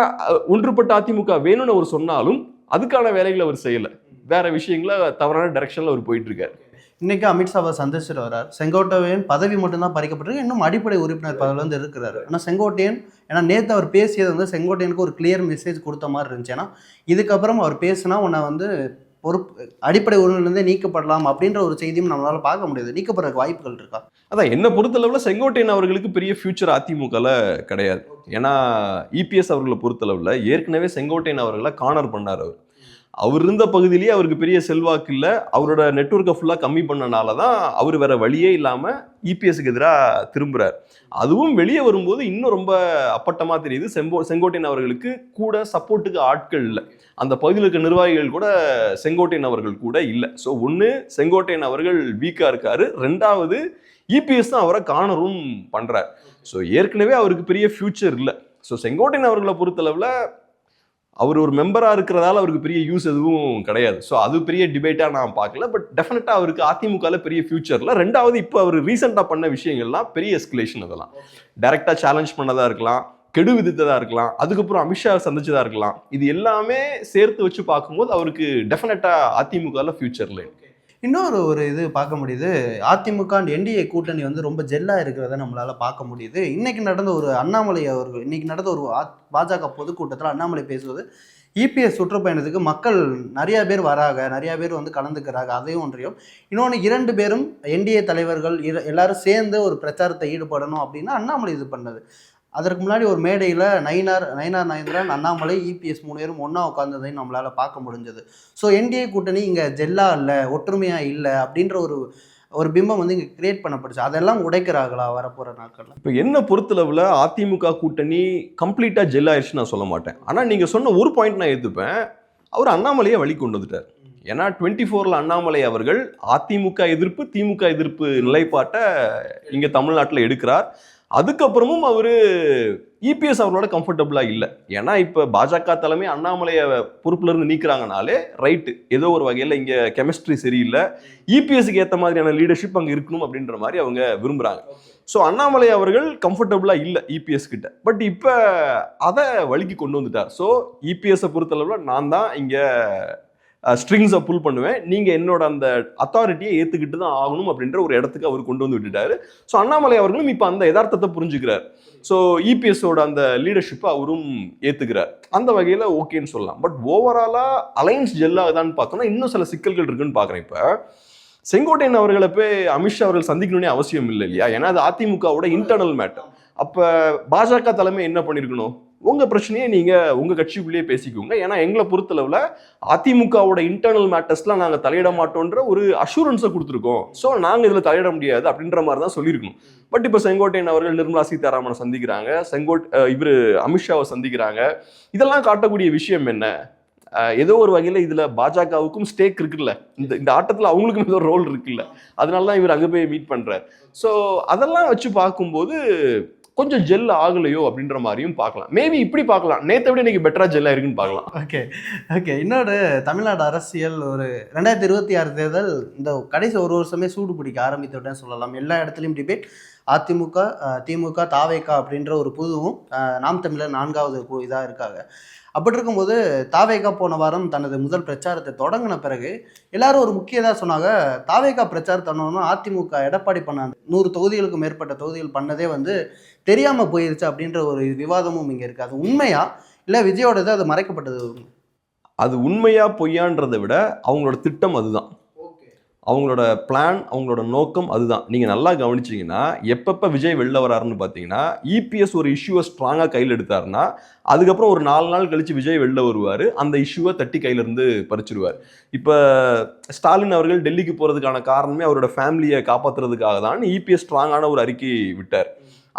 ஒன்றுபட்ட அதிமுக வேணும்னு அவர் சொன்னாலும் அதுக்கான வேலைகளை அவர் செய்யலை. வேற விஷயங்கள தவறான டைரக்ஷனில் அவர் போயிட்டு இருக்காரு. இன்றைக்கா அமித்ஷா அவர் சந்திச்சுட்டு வர்றார். செங்கோட்டையன் பதவி மட்டும்தான் பறிக்கப்பட்டிருக்கு. இன்னும் அடிப்படை உறுப்பினர் பதவியில் வந்து இருக்கிறாரு. ஆனால் செங்கோட்டையன் ஏன்னா நேற்று அவர் பேசியது வந்து செங்கோட்டையனுக்கு ஒரு கிளியர் மெசேஜ் கொடுத்த மாதிரி இருந்துச்சு. ஏன்னா இதுக்கப்புறம் அவர் பேசினா உன்னை வந்து பொறுப்பு அடிப்படை உரிமையிலேருந்தே நீக்கப்படலாம் அப்படின்ற ஒரு செய்தியும் நம்மளால் பார்க்க முடியாது. நீக்கப்படுறதுக்கு வாய்ப்புகள் இருக்கா? அதான் என்னை பொறுத்தளவில் செங்கோட்டையன் அவர்களுக்கு பெரிய ஃபியூச்சர் அதிமுகவில் கிடையாது. ஏன்னா இபிஎஸ் அவர்களை பொறுத்தளவில் ஏற்கனவே செங்கோட்டையன் அவர்களை கார்னர் பண்ணார் அவர். அவர் இருந்த பகுதியிலேயே அவருக்கு பெரிய செல்வாக்கு இல்லை. அவரோட நெட்ஒர்க்கை ஃபுல்லாக கம்மி பண்ணனால தான் அவர் வேற வழியே இல்லாமல் இபிஎஸ்க்கு எதிராக திரும்புகிறார் அதுவும் வெளியே வரும்போது இன்னும் ரொம்ப அப்பட்டமாக தெரியுது. செம்போ செங்கோட்டையன் அவர்களுக்கு கூட சப்போர்ட்டுக்கு ஆட்கள் இல்லை. அந்த பகுதியில் இருக்க நிர்வாகிகள் கூட செங்கோட்டையன் அவர்கள் கூட இல்லை. ஸோ ஒன்று செங்கோட்டையன் அவர்கள் வீக்காக இருக்காரு. ரெண்டாவது இபிஎஸ் தான் அவரை காணரும் பண்ணுறார் ஸோ ஏற்கனவே அவருக்கு பெரிய ஃபியூச்சர் இல்லை. ஸோ செங்கோட்டையன் அவர்களை பொறுத்தளவில் அவர் ஒரு மெம்பராக இருக்கிறதால அவருக்கு பெரிய யூஸ் எதுவும் கிடையாது. ஸோ அது பெரிய டிபேட்டாக நான் பார்க்கல. பட் டெஃபினட்டாக அவருக்கு அதிமுகவில் பெரிய ஃபியூச்சரில் ரெண்டாவது இப்போ அவர் ரீசெண்டாக பண்ண விஷயங்கள்லாம் பெரிய எஸ்கலேஷன் அதெல்லாம். டைரெக்டாக சேலஞ்ச் பண்ணதாக இருக்கலாம் கெடு விதித்ததாக இருக்கலாம் அதுக்கப்புறம் அமித்ஷா சந்திச்சதாக இருக்கலாம். இது எல்லாமே சேர்த்து வச்சு பார்க்கும்போது அவருக்கு டெஃபினட்டாக அதிமுகவில் ஃபியூச்சரில் இன்னொரு ஒரு இது பார்க்க முடியுது. அதிமுக அண்ட் என்டிஏ கூட்டணி வந்து ரொம்ப ஜெல்லாக இருக்கிறத நம்மளால் பார்க்க முடியுது. இன்னைக்கு நடந்த ஒரு அண்ணாமலை அவர்கள் இன்னைக்கு நடந்த ஒரு பாஜக பொதுக்கூட்டத்தில் அண்ணாமலை பேசுவது இபிஎஸ் சுற்றுப்பயணத்துக்கு மக்கள் நிறையா பேர் வராங்க நிறையா பேர் வந்து கலந்துக்கிறாங்க அதையும் ஒன்றையும். இன்னொன்று இரண்டு பேரும் என்டிஏ தலைவர்கள் எல்லாரும் சேர்ந்து ஒரு பிரச்சாரத்தை ஈடுபடணும் அப்படின்னு அண்ணாமலை இது பண்ணது. அதற்கு முன்னாடி ஒரு மேடையில் நயினார் நயினார் நயந்திரன் அண்ணாமலை இபிஎஸ் மூணு பேரும் ஒன்றா உட்காந்ததையும் நம்மளால் பார்க்க முடிஞ்சது. ஸோ என்டிஏ கூட்டணி இங்கே ஜெல்லா இல்லை ஒற்றுமையாக இல்லை அப்படின்ற ஒரு ஒரு பிம்பம் வந்து இங்கே கிரியேட் பண்ணப்படுச்சு அதெல்லாம் உடைக்கிறார்களா வரப்போகிற நாட்களில்? இப்போ என்ன பொறுத்தளவில் அதிமுக கூட்டணி கம்ப்ளீட்டாக ஜெல் ஆயிடுச்சுன்னு நான் சொல்ல மாட்டேன். ஆனால் நீங்கள் சொன்ன ஒரு பாயிண்ட் நான் எடுத்துப்பேன் அவர் அண்ணாமலையை வழி கொண்டு வந்துட்டார். ஏன்னா டுவெண்ட்டி ஃபோரில் அண்ணாமலை அவர்கள் அதிமுக எதிர்ப்பு திமுக எதிர்ப்பு நிலைப்பாட்டை இங்கே தமிழ்நாட்டில் எடுக்கிறார். அதுக்கப்புறமும் அவர் இபிஎஸ் அவரோட கம்ஃபர்டபுளாக இல்லை. ஏன்னா இப்போ பாஜக தலைமை அண்ணாமலையை பொறுப்புல இருந்து ரைட்டு ஏதோ ஒரு வகையில் இங்கே கெமிஸ்ட்ரி சரியில்லை. இபிஎஸ்க்கு ஏற்ற மாதிரியான லீடர்ஷிப் அங்கே இருக்கணும் அப்படின்ற மாதிரி அவங்க விரும்புகிறாங்க ஸோ அண்ணாமலை அவர்கள் கம்ஃபர்டபுளாக இல்லை இபிஎஸ் கிட்ட. பட் இப்போ அதை வழிக்கு கொண்டு வந்துட்டார். ஸோ இபிஎஸை பொறுத்தளவில் நான் தான் இங்கே ஸ்ட்ரிங்ஸை புல் பண்ணுவேன். நீங்கள் என்னோட அந்த அத்தாரிட்டியை ஏற்றுக்கிட்டு தான் ஆகணும் அப்படின்ற ஒரு இடத்துக்கு அவர் கொண்டு வந்து விட்டுட்டாரு. ஸோ அண்ணாமலை அவர்களும் இப்போ அந்த யதார்த்தத்தை புரிஞ்சுக்கிறார். ஸோ இபிஎஸோட அந்த லீடர்ஷிப்பை அவரும் ஏற்றுக்கிறார் அந்த வகையில் ஓகேன்னு சொல்லலாம். பட் ஓவராலாக அலைன்ஸ் ஜெல்லாகுதான்னு பார்த்தோம்னா இன்னும் சில சிக்கல்கள் இருக்குன்னு பார்க்குறேன் இப்போ. செங்கோட்டையன் அவர்களை போய் அமித்ஷா அவர்கள் சந்திக்கணும்னே அவசியம் இல்லை இல்லையா? ஏன்னா அது அதிமுகவோட இன்டர்னல் மேட்டர் அப்போ பாஜக தலைமை என்ன பண்ணியிருக்கணும் உங்கள் பிரச்சனையை நீங்கள் உங்கள் கட்சிக்குள்ளேயே பேசிக்கோங்க. ஏன்னா எங்களை பொறுத்தளவில் அதிமுகவோட இன்டர்னல் மேட்டர்ஸ்லாம் நாங்கள் தலையிட மாட்டோன்ற ஒரு அஷூரன்ஸை கொடுத்துருக்கோம். ஸோ நாங்கள் இதில் தலையிட முடியாது அப்படின்ற மாதிரி தான் சொல்லியிருக்கணும். பட் இப்போ செங்கோட்டையன் அவர்கள் நிர்மலா சீதாராமனை சந்திக்கிறாங்க. செங்கோட் இவர் அமித்ஷாவை சந்திக்கிறாங்க. இதெல்லாம் காட்டக்கூடிய விஷயம் என்ன? ஏதோ ஒரு வகையில் இதில் பாஜகவுக்கும் ஸ்டேக் இருக்குல்ல. இந்த இந்த ஆட்டத்தில் அவங்களுக்கும் ஏதோ ரோல் இருக்குல்ல. அதனால தான் இவர் அங்கே போய் மீட் பண்ணுறார் ஸோ அதெல்லாம் வச்சு பார்க்கும்போது கொஞ்சம் ஜெல் ஆகலையோ அப்படின்ற மாதிரியும் பார்க்கலாம். மேபி இப்படி பார்க்கலாம். நேற்றை விட இன்னைக்கு பெட்டரா ஜெல்லாக இருக்குன்னு பார்க்கலாம். ஓகே ஓகே இன்னொரு தமிழ்நாடு அரசியல் ஒரு ரெண்டாயிரத்தி இருபத்தி ஆறு தேர்தல் இந்த கடைசி ஒரு வருஷமே சூடு பிடிக்க ஆரம்பித்துவிட்டேன்னு சொல்லலாம். எல்லா இடத்துலையும் டிபேட் அதிமுக திமுக தாவேகா அப்படின்ற ஒரு புதுவும் நாம் தமிழர் நான்காவது இதாக இருக்காங்க. அப்படி இருக்கும்போது தாவேகா போன வாரம் தனது முதல் பிரச்சாரத்தை தொடங்கின பிறகு எல்லாரும் ஒரு முக்கியதாக சொன்னாங்க தாவேகா பிரச்சாரம் அதிமுக எடப்பாடி பண்ண நூறு தொகுதிகளுக்கு மேற்பட்ட தொகுதிகள் பண்ணதே வந்து தெரியாமல் போயிருச்சு அப்படின்ற ஒரு விவாதமும் இங்கே இருக்குது அது உண்மையா? இல்லை விஜயோடது அது மறைக்கப்பட்டது? அது உண்மையா பொய்யான்றதை விட அவங்களோட திட்டம் அதுதான். அவங்களோட பிளான் அவங்களோட நோக்கம் அதுதான். நீங்கள் நல்லா கவனிச்சிங்கன்னா எப்பப்போ விஜய் வெளில வராருன்னு பார்த்தீங்கன்னா இபிஎஸ் ஒரு இஷ்யூவை ஸ்ட்ராங்காக கையில் எடுத்தாருன்னா அதுக்கப்புறம் ஒரு நாலு நாள் கழித்து விஜய் வெளில வருவார். அந்த இஷ்யூவை தட்டி கையிலேருந்து பறிச்சிருவார். இப்போ ஸ்டாலின் அவர்கள் டெல்லிக்கு போகிறதுக்கான காரணமே அவரோட ஃபேமிலியை காப்பாற்றுறதுக்காக தான் இபிஎஸ் ஸ்ட்ராங்கான ஒரு அறிக்கை விட்டார்.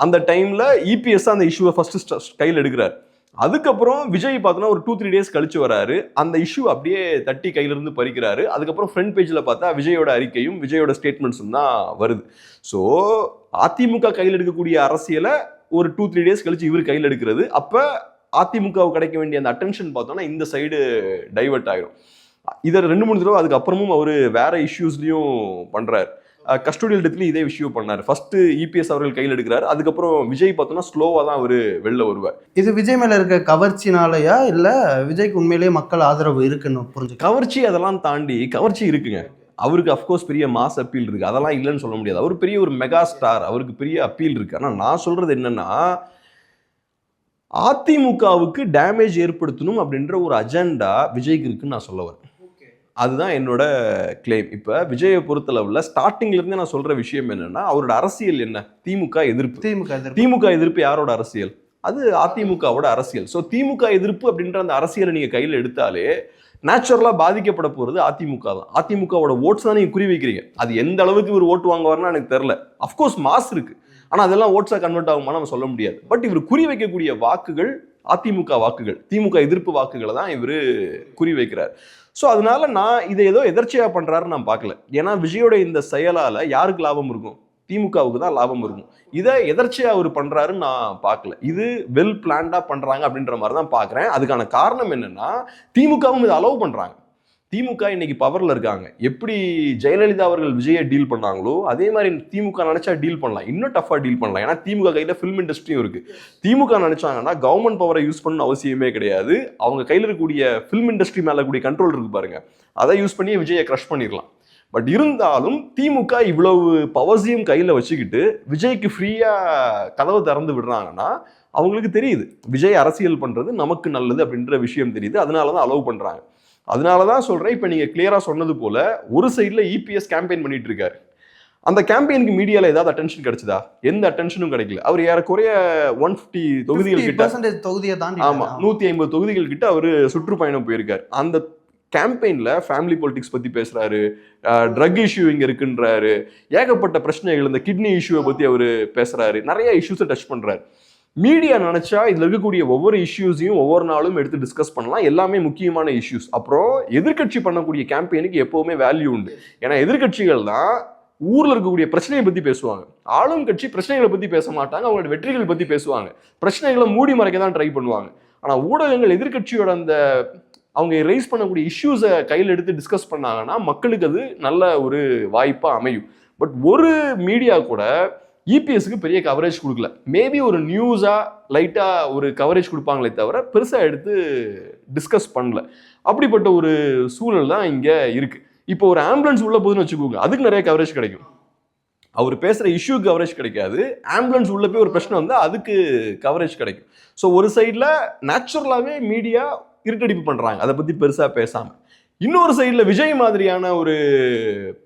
அந்த டைமில் இபிஎஸ் அந்த இஷ்யூவை ஃபஸ்ட்டு கையில் எடுக்கிறார். அதுக்கப்புறம் விஜய் பார்த்தோன்னா ஒரு டூ த்ரீ டேஸ் கழிச்சு வராரு. அந்த இஷ்யூ அப்படியே தட்டி கையிலிருந்து பறிக்கிறாரு. அதுக்கப்புறம் ஃப்ரண்ட் பேஜில் பார்த்தா விஜயோட அறிக்கையும் விஜயோட ஸ்டேட்மெண்ட்ஸும் தான் வருது. ஸோ அதிமுக கையில் எடுக்கக்கூடிய அரசியலை ஒரு டூ த்ரீ டேஸ் கழிச்சு இவர் கையில் எடுக்கிறது. அப்போ அதிமுகவுக்கு கிடைக்க வேண்டிய அந்த அட்டென்ஷன் பார்த்தோன்னா இந்த சைடு டைவர்ட் ஆகிடும் இதை ரெண்டு மூணு தடவை அதுக்கப்புறமும் அவர் வேற இஷ்யூஸ்லையும் பண்ணுறாரு கஸ்டோடியல் டெத்லயும் இதே விஷயம் பண்ணாரு. ஃபர்ஸ்ட் இபிஎஸ் அவர்கள் கையில் எடுக்கிறாரு. அதுக்கப்புறம் விஜய் பார்த்தோம்னா ஸ்லோவா தான் அவர் வெளில வருவார். இது விஜய் மேல இருக்க கவர்ச்சினாலயா இல்ல விஜய்க்கு உண்மையிலேயே மக்கள் ஆதரவு இருக்குன்னு புரிஞ்சுக்க கவர்ச்சி அதெல்லாம் தாண்டி கவர்ச்சி இருக்குங்க. அவருக்கு அஃப்கோர்ஸ் பெரிய மாஸ் அப்பீல் இருக்கு. அதெல்லாம் இல்லைன்னு சொல்ல முடியாது. அவர் பெரிய ஒரு மெகா ஸ்டார் அவருக்கு பெரிய அப்பீல் இருக்கு. ஆனால் நான் சொல்றது என்னன்னா அதிமுகவுக்கு டேமேஜ் ஏற்படுத்தணும் அப்படின்ற ஒரு அஜெண்டா விஜய்க்கு இருக்குன்னு நான் சொல்ல வரேன். அதுதான் என்னோட கிளைம் இப்போ விஜயை பொறுத்தளவில் ஸ்டார்டிங்ல இருந்தே நான் சொல்ற விஷயம் என்னன்னா அவரோட அரசியல் என்ன? திமுக எதிர்ப்பு. திமுக எதிர்ப்பு. திமுக எதிர்ப்பு யாரோட அரசியல்? அது அதிமுகவோட அரசியல். ஸோ திமுக எதிர்ப்பு அப்படின்ற அந்த அரசியலை நீங்க கையில் எடுத்தாலே நேச்சுரலா பாதிக்கப்பட போறது அதிமுக தான். அதிமுகவோட ஓட்ஸ் தான் நீங்க குறி வைக்கிறீங்க. அது எந்த அளவுக்கு இவர் ஓட்டு வாங்குவார்னா எனக்கு தெரியல. அஃப்கோர்ஸ் மாஸ் இருக்கு. ஆனா அதெல்லாம் ஓட்ஸா கன்வெர்ட் ஆகுமா நம்ம சொல்ல முடியாது. பட் இவர் குறி வைக்கக்கூடிய வாக்குகள் அதிமுக வாக்குகள் திமுக எதிர்ப்பு வாக்குகளை தான் இவர் குறி வைக்கிறார். ஸோ அதனால நான் இதை ஏதோ எதர்ச்சியாக பண்ணுறாருன்னு நான் பார்க்கல. ஏன்னா விஜயோட இந்த செயலால் யாருக்கு லாபம் இருக்கும்? திமுகவுக்கு தான் லாபம் இருக்கும். இதை எதர்ச்சியாக அவர் பண்ணுறாருன்னு நான் பார்க்கல. இது வெல் பிளான்டாக பண்ணுறாங்க அப்படின்ற மாதிரி தான் பார்க்குறேன். அதுக்கான காரணம் என்னென்னா திமுகவும் இதை அலோவ் பண்ணுறாங்க திமுக இன்னைக்கு பவர்ல இருக்காங்க. எப்படி ஜெயலலிதா அவர்கள் விஜயை டீல் பண்ணாங்களோ அதே மாதிரி திமுக நினைச்சா டீல் பண்ணலாம். இன்னும் டஃபா டீல் பண்ணலாம். ஏன்னா திமுக கையில ஃபிலிம் இண்டஸ்ட்ரியும் இருக்கு. திமுக நினைச்சாங்கன்னா கவர்மெண்ட் பவரை யூஸ் பண்ண அவசியமே கிடையாது. அவங்க கையில் இருக்கக்கூடிய ஃபிலிம் இண்டஸ்ட்ரி மேல கூடிய கண்ட்ரோல் இருக்கு பாருங்க. அதை யூஸ் பண்ணி விஜயை க்ரஷ் பண்ணிடலாம். பட் இருந்தாலும் திமுக இவ்வளவு பவர்ஸையும் கையில் வச்சுக்கிட்டு விஜய்க்கு ஃப்ரீயாக கதவை திறந்து விடுறாங்கன்னா அவங்களுக்கு தெரியுது. விஜய் அரசியல் பண்ணுறது நமக்கு நல்லது அப்படின்ற விஷயம் தெரியுது. அதனால தான் அலோவ் பண்ணுறாங்க அதனால தான் சொல்கிறேன் இப்போ நீங்கள் கிளியராக சொன்னது போல ஒரு சைடில் இபிஎஸ் கேம்பெயின் பண்ணிட்டு இருக்காரு. அந்த கேம்பெயினுக்கு மீடியாவில் ஏதாவது அட்டென்ஷன் கிடைச்சதா? எந்த அட்டென்ஷனும் கிடைக்கல. அவர் ஏறக்குறைய ஒன் ஃபிஃப்டி தொகுதிகள் கிட்ட 50% தொகுதியை தாண்டி ஆமா நூத்தி ஐம்பது தொகுதிகள் கிட்ட அவரு சுற்றுப்பயணம் போயிருக்காரு. அந்த கேம்பெயின்ல ஃபேமிலி பொலிட்டிக்ஸ் பத்தி பேசுறாரு ட்ரக் இஷ்யூ இங்க இருக்குன்றாரு ஏகப்பட்ட பிரச்சனைகள் இந்த கிட்னி இஷ்யூவை பத்தி அவரு பேசுறாரு நிறைய இஷ்யூஸை டச் பண்றாரு. மீடியா நினச்சா இதில் இருக்கக்கூடிய ஒவ்வொரு இஷ்யூஸையும் ஒவ்வொரு நாளும் எடுத்து டிஸ்கஸ் பண்ணலாம். எல்லாமே முக்கியமான இஷ்யூஸ் அப்புறம் எதிர்க்கட்சி பண்ணக்கூடிய கேம்பெயினுக்கு எப்போவுமே வேல்யூ உண்டு. ஏன்னா எதிர்க்கட்சிகள் தான் ஊரில் இருக்கக்கூடிய பிரச்சனையை பற்றி பேசுவாங்க. ஆளும் கட்சி பிரச்சனைகளை பற்றி பேச மாட்டாங்க. அவங்களோட வெற்றிகள் பற்றி பேசுவாங்க. பிரச்சனைகளை மூடி மறைக்க தான் ட்ரை பண்ணுவாங்க. ஆனால் ஊடகங்கள் எதிர்க்கட்சியோட அந்த அவங்க ரைஸ் பண்ணக்கூடிய இஷ்யூஸை கையில் எடுத்து டிஸ்கஸ் பண்ணாங்கன்னா மக்களுக்கு அது நல்ல ஒரு வாய்ப்பாக அமையும். பட் ஒரு மீடியா கூட இபிஎஸ்க்கு பெரிய கவரேஜ் கொடுக்கல. மேபி ஒரு நியூஸாக லைட்டாக ஒரு கவரேஜ் கொடுப்பாங்களே தவிர பெருசாக எடுத்து டிஸ்கஸ் பண்ணல. அப்படிப்பட்ட ஒரு சூழல் தான் இங்கே இருக்குது இப்போ ஒரு ஆம்புலன்ஸ் உள்ள போகுதுன்னு வச்சுக்கோங்க அதுக்கு நிறைய கவரேஜ் கிடைக்கும். அவர் பேசுகிற இஷ்யூ கவரேஜ் கிடைக்காது. ஆம்புலன்ஸ் உள்ள போய் ஒரு பிரச்சனை வந்தால் அதுக்கு கவரேஜ் கிடைக்கும். ஸோ ஒரு சைடில் நேச்சுரலாகவே மீடியா இருட்டடிப்பு பண்ணுறாங்க அதை பற்றி பெருசாக பேசாமல் இன்னொரு சைடில் விஜய் மாதிரியான ஒரு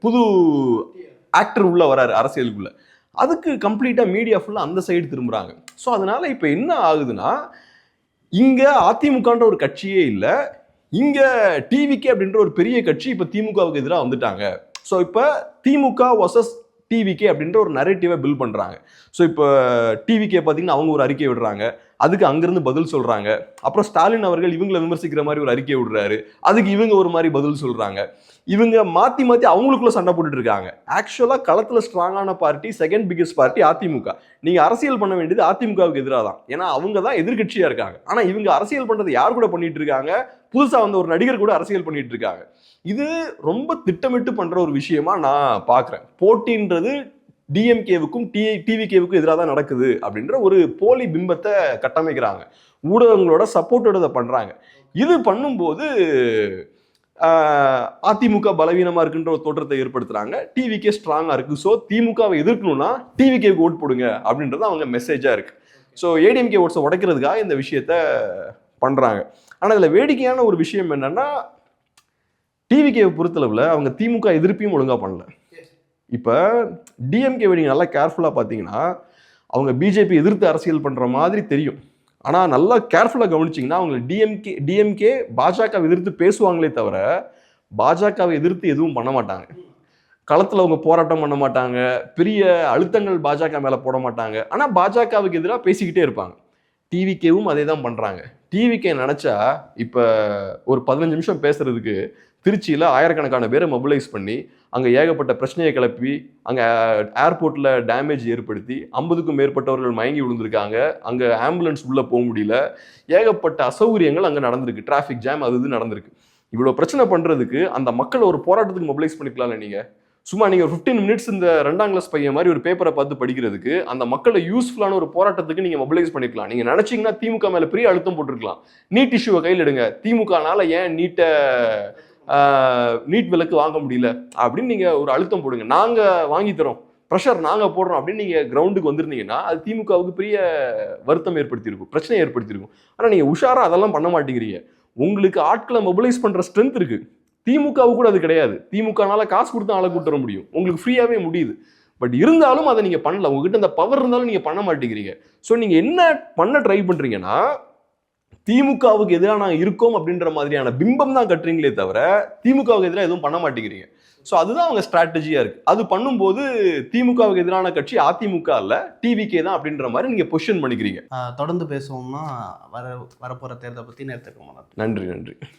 புது ஆக்டர் உள்ளே வராரு அரசியலுக்குள்ளே. அதுக்கு கம்ப்ளீட்டாக மீடியா ஃபுல்லாக அந்த சைடு திரும்புகிறாங்க ஸோ அதனால் இப்போ என்ன ஆகுதுன்னா இங்கே அதிமுகன்ற ஒரு கட்சியே இல்லை இங்கே டிவிகே அப்படின்ற ஒரு பெரிய கட்சி இப்போ திமுகவுக்கு எதிராக வந்துட்டாங்க. ஸோ இப்போ திமுக வர்சஸ் டிவிகே அப்படின்ற ஒரு நரேட்டிவை பில் பண்ணுறாங்க ஸோ இப்போ டிவிகே பார்த்தீங்கன்னா அவங்க ஒரு அறிக்கை விடுறாங்க. அதுக்கு அங்கேருந்து பதில் சொல்கிறாங்க அப்புறம் ஸ்டாலின் அவர்கள் இவங்களை விமர்சிக்கிற மாதிரி ஒரு அறிக்கை விடுறாரு. அதுக்கு இவங்க ஒரு மாதிரி பதில் சொல்கிறாங்க இவங்க மாற்றி மாற்றி அவங்களுக்குள்ள சண்டை போட்டுட்டு இருக்காங்க ஆக்சுவலாக களத்தில் ஸ்ட்ராங்கான party second biggest party AIADMK நீங்கள் அரசியல் பண்ண வேண்டியது அதிமுகவுக்கு எதிராக தான். ஏன்னா அவங்க தான் எதிர்கட்சியாக இருக்காங்க. ஆனால் இவங்க அரசியல் பண்ணுறது யார் கூட பண்ணிட்டு இருக்காங்க? புதுசாக வந்த ஒரு நடிகர் கூட அரசியல் பண்ணிட்டு இருக்காங்க. இது ரொம்ப திட்டமிட்டு பண்ணுற ஒரு விஷயமா நான் பார்க்குறேன் போட்டின்றது டிஎம்கேவுக்கும் டி டிவிகேவுக்கும் எதிராக தான் நடக்குது அப்படின்ற ஒரு போலி பிம்பத்தை கட்டமைக்கிறாங்க. ஊடகங்களோட சப்போர்ட்டோட இதை பண்ணுறாங்க இது பண்ணும்போது அதிமுக பலவீனமாக இருக்குன்ற ஒரு தோற்றத்தை ஏற்படுத்துறாங்க. டிவிகே ஸ்ட்ராங்காக இருக்குது ஸோ திமுகவை எதிர்க்கணும்னா டிவிகேக்கு ஓட் போடுங்க அப்படின்றது அவங்க மெசேஜாக இருக்குது ஸோ ஏடிஎம்கே ஓட்ஸை உடைக்கிறதுக்காக இந்த விஷயத்த பண்ணுறாங்க ஆனால் இதில் வேடிக்கையான ஒரு விஷயம் என்னென்னா டிவிகேவை பொறுத்தளவில் அவங்க திமுக எதிர்ப்பையும் ஒழுங்காக பண்ணல. இப்போ டிஎம்கே நீங்கள் நல்லா கேர்ஃபுல்லாக பார்த்தீங்கன்னா அவங்க பிஜேபி எதிர்த்து அரசியல் பண்ணுற மாதிரி தெரியும். ஆனால் நல்லா கேர்ஃபுல்லாக கவனிச்சிங்கன்னா அவங்க டிஎம்கே டிஎம்கே பாஜக எதிர்த்து பேசுவாங்களே தவிர பாஜகவை எதிர்த்து எதுவும் பண்ண மாட்டாங்க. களத்தில் அவங்க போராட்டம் பண்ண மாட்டாங்க. பெரிய அழுத்தங்கள் பாஜக மேலே போட மாட்டாங்க. ஆனால் பாஜகவுக்கு எதிராக பேசிக்கிட்டே இருப்பாங்க. டிவிகேவும் அதே தான் பண்ணுறாங்க டிவிகே நினச்சா இப்போ ஒரு பதினஞ்சு நிமிஷம் பேசுறதுக்கு திருச்சியில் ஆயிரக்கணக்கான பேரை மொபிலைஸ் பண்ணி அங்கே ஏகப்பட்ட பிரச்சனையை கிளப்பி அங்கே ஏர்போர்ட்டில் டேமேஜ் ஏற்படுத்தி ஐம்பதுக்கும் மேற்பட்டவர்கள் மயங்கி விழுந்திருக்காங்க. அங்கே ஆம்புலன்ஸ் உள்ளே போக முடியல. ஏகப்பட்ட அசௌகரியங்கள் அங்கே நடந்திருக்கு. டிராஃபிக் ஜாம் அது இது நடந்திருக்கு. இவ்வளோ பிரச்சனை பண்ணுறதுக்கு அந்த மக்களை ஒரு போராட்டத்துக்கு மொபிலைஸ் பண்ணிக்கலாம்ல நீங்கள் சும்மா நீங்கள் ஒரு ஃபிஃப்டீன் மினிட்ஸ் இந்த ரெண்டாம் கிளாஸ் பையன் மாதிரி ஒரு பேப்பரை பார்த்து படிக்கிறதுக்கு அந்த மக்களை யூஸ்ஃபுல்லான ஒரு போராட்டத்துக்கு நீங்கள் மொபிலைஸ் பண்ணிக்கலாம். நீங்கள் நினச்சிங்கன்னா திமுக மேலே பெரிய அழுத்தம் போட்டிருக்கலாம். நீட் இஷ்யூவை கையில் எடுங்க. திமுகனால ஏன் நீட்டை நீட் விலக்கு வாங்க முடியல. அப்படின்னு நீங்கள் ஒரு அழுத்தம் போடுங்க. நாங்கள் வாங்கி தரோம். ப்ரெஷர் நாங்கள் போடுறோம் அப்படின்னு நீங்கள் கிரவுண்டுக்கு வந்திருந்தீங்கன்னா அது திமுகவுக்கு பெரிய வருத்தம் ஏற்படுத்தியிருக்கும் பிரச்சனை ஏற்படுத்தியிருக்கும். ஆனால் நீங்கள் உஷாராக அதெல்லாம் பண்ண மாட்டேங்கிறீங்க. உங்களுக்கு ஆட்களை மொபிலைஸ் பண்ணுற ஸ்ட்ரென்த் இருக்கு. திமுகவுக்கு கூட அது கிடையாது. திமுகனால காசு கொடுத்து ஆளை கூட்டு வர முடியும். உங்களுக்கு ஃப்ரீயாகவே முடியுது. பட் இருந்தாலும் அதை நீங்கள் பண்ணல. உங்ககிட்ட அந்த பவர் இருந்தாலும் நீங்கள் பண்ண மாட்டேங்கிறீங்க. ஸோ நீங்கள் என்ன பண்ண ட்ரை பண்ணுறீங்கன்னா திமுகவுக்கு எதிராக நாங்கள் இருக்கோம் அப்படின்ற மாதிரியான பிம்பம் தான் கட்டுறீங்களே தவிர திமுகவுக்கு எதிராக எதுவும் பண்ண மாட்டேங்கிறீங்க. ஸோ அதுதான் அவங்க ஸ்ட்ராட்டஜியாக இருக்கு. அது பண்ணும்போது திமுகவுக்கு எதிரான கட்சி அதிமுக அல்ல டிவிகே தான் அப்படின்ற மாதிரி நீங்கள் பொசிஷன் பண்ணிக்கிறீங்க. தொடர்ந்து பேசுவோம்னா வர வரப்போகிற தேர்தலை பற்றி நேரத்துக்கு நன்றி நன்றி.